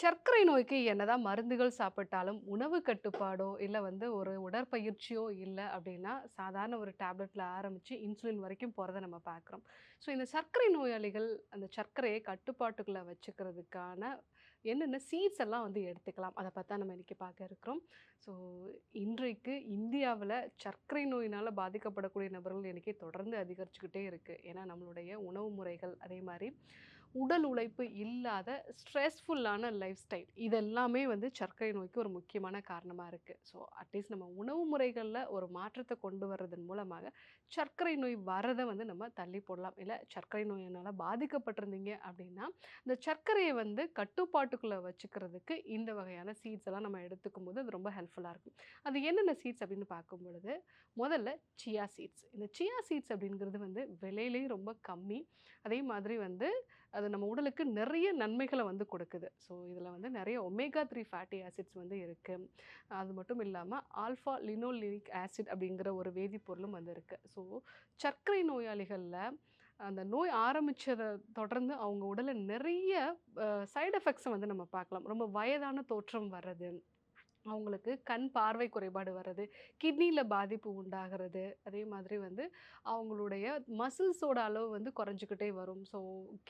சர்க்கரை நோய்க்கு என்னதான் மருந்துகள் சாப்பிட்டாலும், உணவு கட்டுப்பாடோ, இல்லை வந்து ஒரு உடற்பயிற்சியோ இல்லை அப்படின்னா சாதாரண ஒரு டேப்லெட்டில் ஆரம்பித்து இன்சுலின் வரைக்கும் போகிறத நம்ம பார்க்குறோம். ஸோ இந்த சர்க்கரை நோயாளிகள் அந்த சர்க்கரையை கட்டுப்பாட்டுக்குள்ளே வச்சுக்கிறதுக்கான என்னென்ன சீட்ஸ் எல்லாம் வந்து எடுத்துக்கலாம்? அதை பார்த்தா நம்ம இன்றைக்கி பார்க்க இருக்கிறோம். ஸோ இன்றைக்கு இந்தியாவில் சர்க்கரை நோயினால் பாதிக்கப்படக்கூடிய நபர்கள் எண்ணிக்கை தொடர்ந்து அதிகரிச்சுக்கிட்டே இருக்குது ஏன்னா நம்மளுடைய உணவு முறைகள், அதே மாதிரி உடல் உழைப்பு இல்லாத ஸ்ட்ரெஸ்ஃபுல்லான லைஃப் ஸ்டைல் இது எல்லாமே வந்து சர்க்கரை நோய்க்கு ஒரு முக்கியமான காரணமாக இருக்குது ஸோ அட்லீஸ்ட் நம்ம உணவு முறைகளில் ஒரு மாற்றத்தை கொண்டு வர்றதன் மூலமாக சர்க்கரை நோய் வரதை வந்து நம்ம தள்ளி போடலாம். இல்லை சர்க்கரை நோயினால் பாதிக்கப்பட்டிருந்தீங்க அப்படின்னா இந்த சர்க்கரையை வந்து கட்டுப்பாட்டுக்குள்ளே வச்சுக்கிறதுக்கு இந்த வகையான சீட்ஸ் எல்லாம் நம்ம எடுத்துக்கும் போது அது ரொம்ப ஹெல்ப்ஃபுல்லாக இருக்கும். அது என்னென்ன சீட்ஸ் அப்டின்னு பார்க்கும்பொழுது, முதல்ல சியா சீட்ஸ். இந்த சியா சீட்ஸ் அப்படிங்கிறது வந்து விலையிலேயும் ரொம்ப கம்மி. அதே மாதிரி வந்து அது நம்ம உடலுக்கு நிறைய நன்மைகளை வந்து கொடுக்குது. ஸோ இதில் வந்து நிறைய ஒமேகா த்ரீ ஃபேட்டி ஆசிட்ஸ் வந்து இருக்குது அது மட்டும் இல்லாமல் ஆல்ஃபா லினோலினிக் ஆசிட் அப்படிங்கிற ஒரு வேதிப்பொருளும் வந்து இருக்குது ஸோ சர்க்கரை நோயாளிகளில் அந்த நோய் ஆரம்பித்ததை தொடர்ந்து அவங்க உடலை நிறைய சைடு எஃபெக்ட்ஸை வந்து நம்ம பார்க்கலாம். ரொம்ப வயதான தோற்றம் வர்றது, அவங்களுக்கு கண் பார்வை குறைபாடு வர்றது, கிட்னியில் பாதிப்பு உண்டாகிறது, அதே மாதிரி வந்து அவங்களுடைய மசில்ஸோட அளவு வந்து குறைஞ்சுக்கிட்டே வரும். ஸோ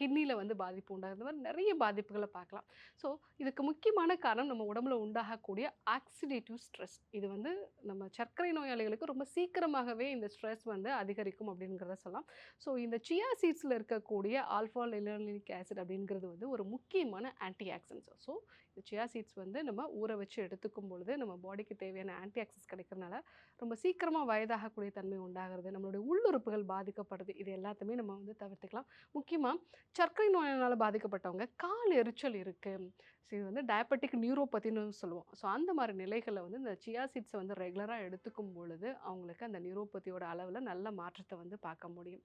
கிட்னியில் வந்து பாதிப்பு உண்டாகிறது மாதிரி நிறைய பாதிப்புகளை பார்க்கலாம். ஸோ இதுக்கு முக்கியமான காரணம் நம்ம உடம்புல உண்டாகக்கூடிய ஆக்சிடேட்டிவ் ஸ்ட்ரெஸ். இது வந்து நம்ம சர்க்கரை நோயாளிகளுக்கு ரொம்ப சீக்கிரமாகவே இந்த ஸ்ட்ரெஸ் வந்து அதிகரிக்கும் அப்படிங்கிறத சொல்லலாம். ஸோ இந்த சியா சீட்ஸில் இருக்கக்கூடிய ஆல்ஃபா லினோலெனிக் ஆசிட் அப்படிங்கிறது வந்து ஒரு முக்கியமான ஆன்டி ஆக்சன்ஸ் ஸோ இந்த சியா சீட்ஸ் வந்து நம்ம ஊற வச்சு எடுத்துக்கும் பொழுது, நம்ம பாடிக்கு தேவையான ஆன்டி ஆக்சஸ் கிடைக்கிறனால, ரொம்ப சீக்கிரமாக வயதாகக்கூடிய தன்மை உண்டாகிறது, நம்மளுடைய உள்ளுறுப்புகள் பாதிக்கப்படுது. இது எல்லாத்தையுமே நம்ம வந்து தவிர்த்துக்கலாம். முக்கியமாக சர்க்கரை நோயினால் பாதிக்கப்பட்டவங்க கால் எரிச்சல் இருக்குது ஸோ இது வந்து டயபெட்டிக் நியூரோபதின்னு சொல்லுவோம். ஸோ அந்த மாதிரி நிலைகளை வந்து இந்த சியா சீட்ஸை வந்து ரெகுலராக எடுத்துக்கும் பொழுது, அவங்களுக்கு அந்த நியூரோபதியோட அளவில் நல்ல மாற்றத்தை வந்து பார்க்க முடியும்.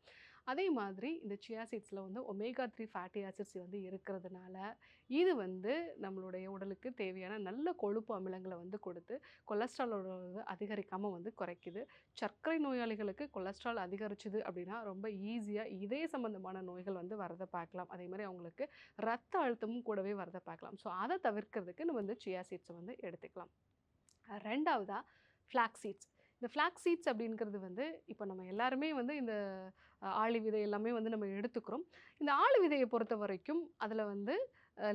அதே மாதிரி இந்த சியா சீட்ஸில் வந்து ஒமேகா த்ரீ ஃபேட்டி ஆசிட்ஸ் வந்து இருக்கிறதுனால, இது வந்து நம்மளுடைய உடலுக்கு தேவையான நல்ல கொழுப்பு அமிலங்களை வந்து கொடுத்து, கொலஸ்ட்ராலோட அதிகரிக்காமல் வந்து குறைக்குது. சர்க்கரை நோயாளிகளுக்கு கொலஸ்ட்ரால் அதிகரிச்சது அப்படின்னா ரொம்ப ஈஸியாக இதே சம்மந்தமான நோய்கள் வந்து வரதை பார்க்கலாம். அதே மாதிரி அவங்களுக்கு ரத்த அழுத்தமும் கூடவே வரதை பார்க்கலாம். ஸோ அதை தவிர்க்கிறதுக்கு நம்ம வந்து சியா சீட்ஸை வந்து எடுத்துக்கலாம். ரெண்டாவதாக ஃப்ளாக் சீட்ஸ். இந்த ஃப்ளாக் சீட்ஸ் அப்படிங்கிறது வந்து இப்போ நம்ம எல்லாருமே வந்து இந்த ஆளி விதை எல்லாமே வந்து நம்ம எடுத்துக்கிறோம். இந்த ஆளி பொறுத்த வரைக்கும் அதில் வந்து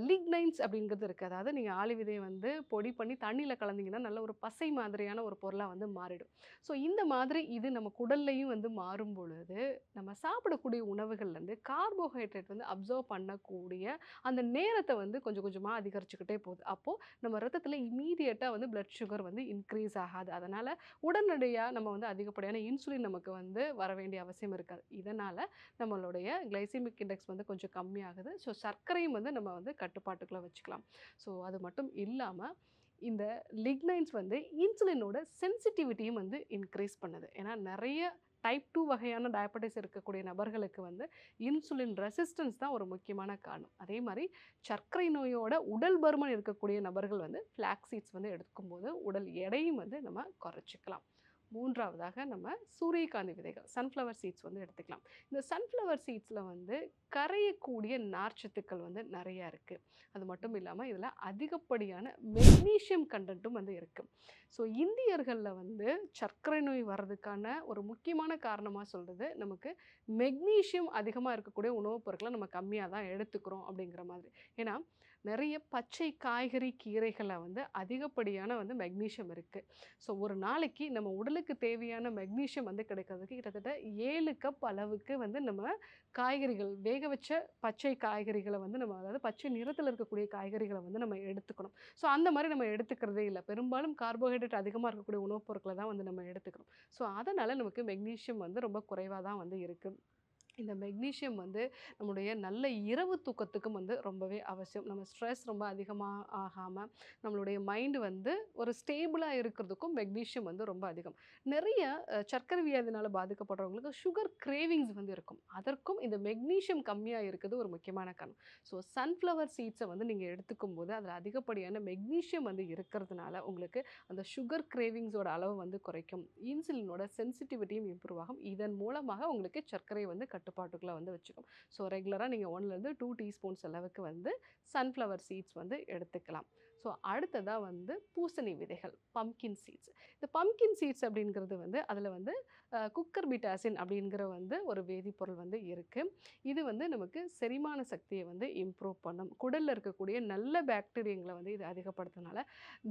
லிக்னைன்ஸ் அப்படிங்கிறது இருக்குது அதாவது நீங்கள் ஆளி விதையை வந்து பொடி பண்ணி தண்ணியில் கலந்தீங்கன்னா, நல்ல ஒரு பசை மாதிரியான ஒரு பொருளாக வந்து மாறிடும். ஸோ இந்த மாதிரி இது நம்ம குடல்லையும் வந்து மாறும் பொழுது, நம்ம சாப்பிடக்கூடிய உணவுகள்லேருந்து கார்போஹைட்ரேட் வந்து அப்சர்வ் பண்ணக்கூடிய அந்த நேரத்தை வந்து கொஞ்சம் கொஞ்சமாக அதிகரிச்சுக்கிட்டே போகுது. அப்போது நம்ம ரத்தத்தில் இமீடியட்டாக வந்து பிளட் சுகர் வந்து இன்க்ரீஸ் ஆகாது. அதனால் உடனடியாக நம்ம வந்து அதிகப்படியான இன்சுலின் நமக்கு வந்து வர வேண்டிய அவசியம் இருக்காது. இதனால் நம்மளுடைய கிளைசெமிக் இண்டெக்ஸ் வந்து கொஞ்சம் கம்மியாகுது. ஸோ சர்க்கரையும் வந்து நம்ம வந்து கட்டுப்பாட்டுக்குள்ளே வச்சுக்கலாம். ஸோ அது மட்டும் இல்லாமல் இந்த லிக்னைன்ஸ் வந்து இன்சுலினோட சென்சிட்டிவிட்டியும் வந்து இன்க்ரீஸ் பண்ணுது. ஏன்னா நிறைய டைப் டூ வகையான டயபட்டிஸ் இருக்கக்கூடிய நபர்களுக்கு வந்து இன்சுலின் ரெசிஸ்டன்ஸ் தான் ஒரு முக்கியமான காரணம். அதே மாதிரி சர்க்கரை நோயோட உடல் பருமன் இருக்கக்கூடிய நபர்கள் வந்து ஃப்ளாக்ஸீட்ஸ் வந்து எடுக்கும்போது, உடல் எடையும் வந்து நம்ம குறைச்சிக்கலாம் மூன்றாவதாக நம்ம சூரியகாந்தி விதைகள், சன்ஃப்ளவர் சீட்ஸ் வந்து எடுத்துக்கலாம். இந்த சன்ஃப்ளவர் சீட்ஸில் வந்து கரையக்கூடிய நார்ச்சத்துக்கள் வந்து நிறையா இருக்குது அது மட்டும் இல்லாமல் இதில் அதிகப்படியான மெக்னீஷியம் கண்டென்ட்டும் வந்து இருக்குது ஸோ இந்தியர்களில் வந்து சர்க்கரை நோய் வர்றதுக்கான ஒரு முக்கியமான காரணமாக சொல்கிறது நமக்கு மெக்னீஷியம் அதிகமாக இருக்கக்கூடிய உணவுப் பொருட்களை நம்ம கம்மியாக தான் எடுத்துக்கிறோம் அப்படிங்கிற மாதிரி. ஏன்னா, நிறைய பச்சை காய்கறி, கீரைகளை வந்து அதிகப்படியான வந்து மெக்னீஷியம் இருக்குது ஸோ ஒரு நாளைக்கு நம்ம உடலுக்கு தேவையான மெக்னீஷியம் வந்து கிடைக்கிறதுக்கு கிட்டத்தட்ட ஏழு கப் அளவுக்கு வந்து நம்ம காய்கறிகள், வேக வச்ச பச்சை காய்கறிகளை வந்து நம்ம அதாவது பச்சை நிறத்தில் இருக்கக்கூடிய காய்கறிகளை வந்து நம்ம எடுத்துக்கணும். ஸோ அந்த மாதிரி நம்ம எடுத்துக்கிறதே இல்லை பெரும்பாலும் கார்போஹைட்ரேட் அதிகமாக இருக்கக்கூடிய உணவுப் பொருட்களை தான் வந்து நம்ம எடுத்துக்கிறோம். ஸோ அதனால் நமக்கு மெக்னீஷியம் வந்து ரொம்ப குறைவாக தான் வந்து இருக்குது இந்த மெக்னீஷியம் வந்து நம்முடைய நல்ல இரவு தூக்கத்துக்கும் வந்து ரொம்பவே அவசியம். நம்ம ஸ்ட்ரெஸ் ரொம்ப அதிகமாக ஆகாமல் நம்மளுடைய மைண்டு வந்து ஒரு ஸ்டேபிளாக இருக்கிறதுக்கும் மெக்னீஷியம் வந்து ரொம்ப அதிகம். நிறைய சர்க்கரை வியாதினால் பாதிக்கப்படுறவங்களுக்கு சுகர் கிரேவிங்ஸ் வந்து இருக்கும். அதற்கும் இந்த மெக்னீஷியம் கம்மியாக இருக்கிறது ஒரு முக்கியமான காரணம். ஸோ சன்ஃப்ளவர் சீட்ஸை வந்து நீங்கள் எடுத்துக்கும் போது அதில் அதிகப்படியான மெக்னீஷியம் வந்து இருக்கிறதுனால, உங்களுக்கு அந்த சுகர் கிரேவிங்ஸோட அளவு வந்து குறைக்கும். இன்சுலினோட சென்சிட்டிவிட்டியும் இம்ப்ரூவ் ஆகும். இதன் மூலமாக உங்களுக்கு சர்க்கரை வந்து கட் கட்டுப்பாட்டுக்குள்ளே வந்து வச்சுக்கும். ஸோ ரெகுலராக நீங்கள் ஒன்லேருந்து டூ டீஸ்பூன்ஸ் அளவுக்கு வந்து சன்ஃப்ளவர் சீட்ஸ் வந்து எடுத்துக்கலாம். ஸோ அடுத்ததாக வந்து பூசணி விதைகள் பம்கின் சீட்ஸ் இந்த பம்கின் சீட்ஸ் அப்படிங்கிறது வந்து அதில் வந்து குக்கர் பிட்டாசின் அப்படிங்கிற வந்து ஒரு வேதிப்பொருள் வந்து இருக்குது இது வந்து நமக்கு செரிமான சக்தியை வந்து இம்ப்ரூவ் பண்ணும். குடலில் இருக்கக்கூடிய நல்ல பாக்டீரியங்களை வந்து இது அதிகப்படுத்துறதுனால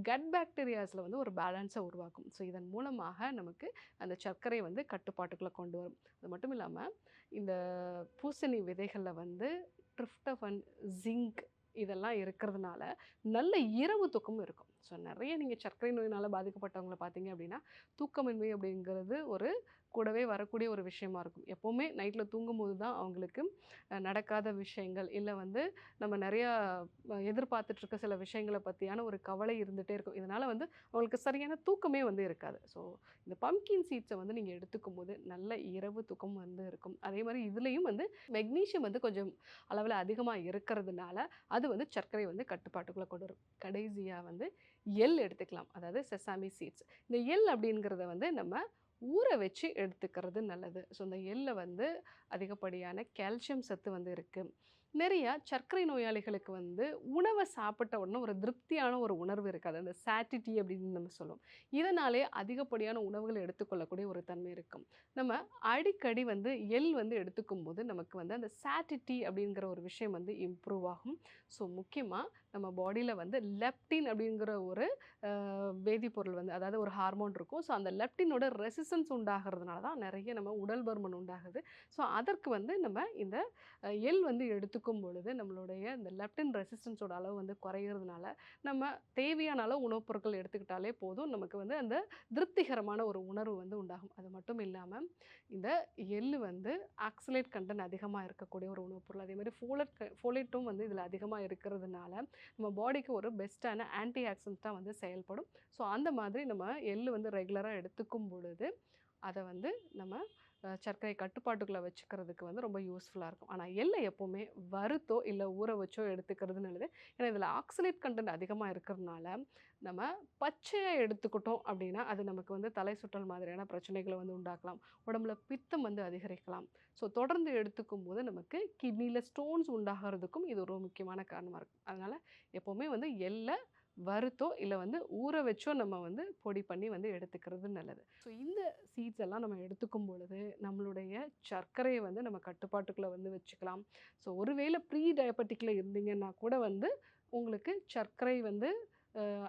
கட் பாக்டீரியாஸில் வந்து ஒரு பேலன்ஸை உருவாக்கும். ஸோ இதன் மூலமாக நமக்கு அந்த சர்க்கரை வந்து கட்டுப்பாட்டுக்குள்ளே கொண்டு வரும். அது மட்டும் இல்லாமல் இந்த பூசணி விதைகளில் வந்து ட்ரிப்டஃபன் ஜிங்க் இதெல்லாம் இருக்கிறதுனால நல்ல இரவு தூக்கமும் இருக்கும். ஸோ நிறைய நீங்கள் சர்க்கரை நோயினால் பாதிக்கப்பட்டவங்கள பார்த்தீங்க அப்படின்னா தூக்கமின்மை அப்படிங்கிறது ஒரு கூடவே வரக்கூடிய ஒரு விஷயமா இருக்கும். எப்போவுமே நைட்டில் தூங்கும்போது தான் அவங்களுக்கு நடக்காத விஷயங்கள் இல்லை வந்து நம்ம நிறையா எதிர்பார்த்துட்ருக்க சில விஷயங்களை பற்றியான ஒரு கவலை இருந்துகிட்டே இருக்கும். இதனால் வந்து அவங்களுக்கு சரியான தூக்கமே வந்து இருக்காது. ஸோ இந்த பம்கின் சீட்ஸை வந்து நீங்கள் எடுத்துக்கும் போது நல்ல இரவு தூக்கம் வந்து இருக்கும். அதே மாதிரி இதுலேயும் வந்து மெக்னீஷியம் வந்து கொஞ்சம் அளவில் அதிகமாக இருக்கிறதுனால அது வந்து சர்க்கரை வந்து கட்டுப்பாட்டுக்குள்ளே கொண்டு வரும். கடைசியாக வந்து எல் எடுத்துக்கலாம். அதாவது செசாமி சீட்ஸ் இந்த எல் அப்படிங்கிறத வந்து நம்ம ஊற வச்சு எடுத்துக்கிறது நல்லது. ஸோ இந்த எள்ளில் வந்து அதிகப்படியான கால்சியம் சத்து வந்து இருக்குது நிறையா சர்க்கரை நோயாளிகளுக்கு வந்து உணவை சாப்பிட்ட உடனே ஒரு திருப்தியான ஒரு உணர்வு இருக்காது. அந்த சாட்டிட்டி அப்படின்னு நம்ம சொல்லுவோம். இதனாலே அதிகப்படியான உணவுகளை எடுத்துக்கொள்ளக்கூடிய ஒரு தன்மை இருக்கும். நம்ம அடிக்கடி வந்து எள் வந்து எடுத்துக்கும் போது நமக்கு வந்து அந்த சாட்டிட்டி அப்படிங்கிற ஒரு விஷயம் வந்து இம்ப்ரூவ் ஆகும். ஸோ முக்கியமாக நம்ம பாடியில் வந்து லெப்டின் அப்படிங்கிற ஒரு வேதிப்பொருள் வந்து அதாவது ஒரு ஹார்மோன் இருக்கும். ஸோ அந்த லெப்டினோட ரெசிஸ்டன்ஸ் உண்டாகிறதுனால தான் நிறைய நம்ம உடல் பருமன் உண்டாகுது. ஸோ அதற்கு வந்து நம்ம இந்த எல் எள் வந்து எடுத்துக்கும் பொழுது நம்மளுடைய இந்த லெப்டின் ரெசிஸ்டன்ஸோட அளவு வந்து குறையிறதுனால நம்ம தேவையான அளவு உணவுப் பொருட்கள் எடுத்துக்கிட்டாலே போதும். நமக்கு வந்து அந்த திருப்திகரமான ஒரு உணர்வு வந்து உண்டாகும். அது மட்டும் இல்லாமல் இந்த எள் வந்து ஆக்சலேட் கண்டென்ட் அதிகமாக இருக்கக்கூடிய ஒரு உணவுப் பொருள். அதே மாதிரி ஃபோலட் ஃபோலேட்டும் வந்து இதில் அதிகமாக இருக்கிறதுனால நம்ம பாடிக்கு ஒரு பெஸ்ட்டான ஆன்டி ஆக்சிடென்ட்டாக வந்து செயல்படும். ஸோ அந்த மாதிரி நம்ம எள்ளு வந்து ரெகுலராக எடுத்துக்கும் பொழுது அதை வந்து நம்ம சர்க்கரை கட்டுப்பாட்டுக்குள்ளே வச்சுக்கிறதுக்கு வந்து ரொம்ப யூஸ்ஃபுல்லாக இருக்கும். ஆனால் எள்ளை எப்போவுமே வறுத்தோ இல்லை ஊற வச்சோ எடுத்துக்கிறது நல்லது ஏன்னா இதில் ஆக்சிலேட் கண்டென்ட் அதிகமாக இருக்கிறதுனால நம்ம பச்சையாக எடுத்துக்கிட்டோம் அப்படின்னா அது நமக்கு வந்து தலை சுற்றல் மாதிரியான பிரச்சனைகளை வந்து உண்டாக்கலாம். உடம்புல பித்தம் வந்து அதிகரிக்கலாம். ஸோ தொடர்ந்து எடுத்துக்கும் போது நமக்கு கிட்னியில் ஸ்டோன்ஸ் உண்டாகிறதுக்கும் இது ஒரு முக்கியமான காரணமாக இருக்கும். அதனால் எப்போவுமே வந்து எள்ளை வறுத்தோ இல்லை வந்து ஊற வச்சோ நம்ம வந்து பொடி பண்ணி வந்து எடுத்துக்கிறது நல்லது. ஸோ இந்த சீட்ஸ் எல்லாம் நம்ம எடுத்துக்கும் பொழுது நம்மளுடைய சர்க்கரையை வந்து நம்ம கட்டுப்பாட்டுக்குள்ளே வந்து வச்சுக்கலாம். ஸோ ஒருவேளை ப்ரீ டயபெட்டிக்கில் இருந்தீங்கன்னா கூட வந்து உங்களுக்கு சர்க்கரை வந்து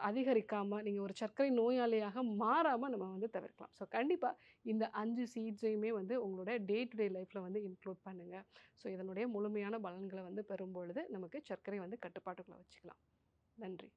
அதிகரிக்காமல் நீங்கள் ஒரு சர்க்கரை நோயாளியாக மாறாமல் நம்ம வந்து தவிர்க்கலாம். ஸோ கண்டிப்பாக இந்த அஞ்சு சீட்ஸையுமே வந்து உங்களோட டே டு டே லைஃப்பில் வந்து இன்க்ளூட் பண்ணுங்கள் ஸோ இதனுடைய முழுமையான பலன்களை வந்து பெறும்பொழுது நமக்கு சர்க்கரை வந்து கட்டுப்பாட்டுக்குள்ளே வச்சுக்கலாம். நன்றி.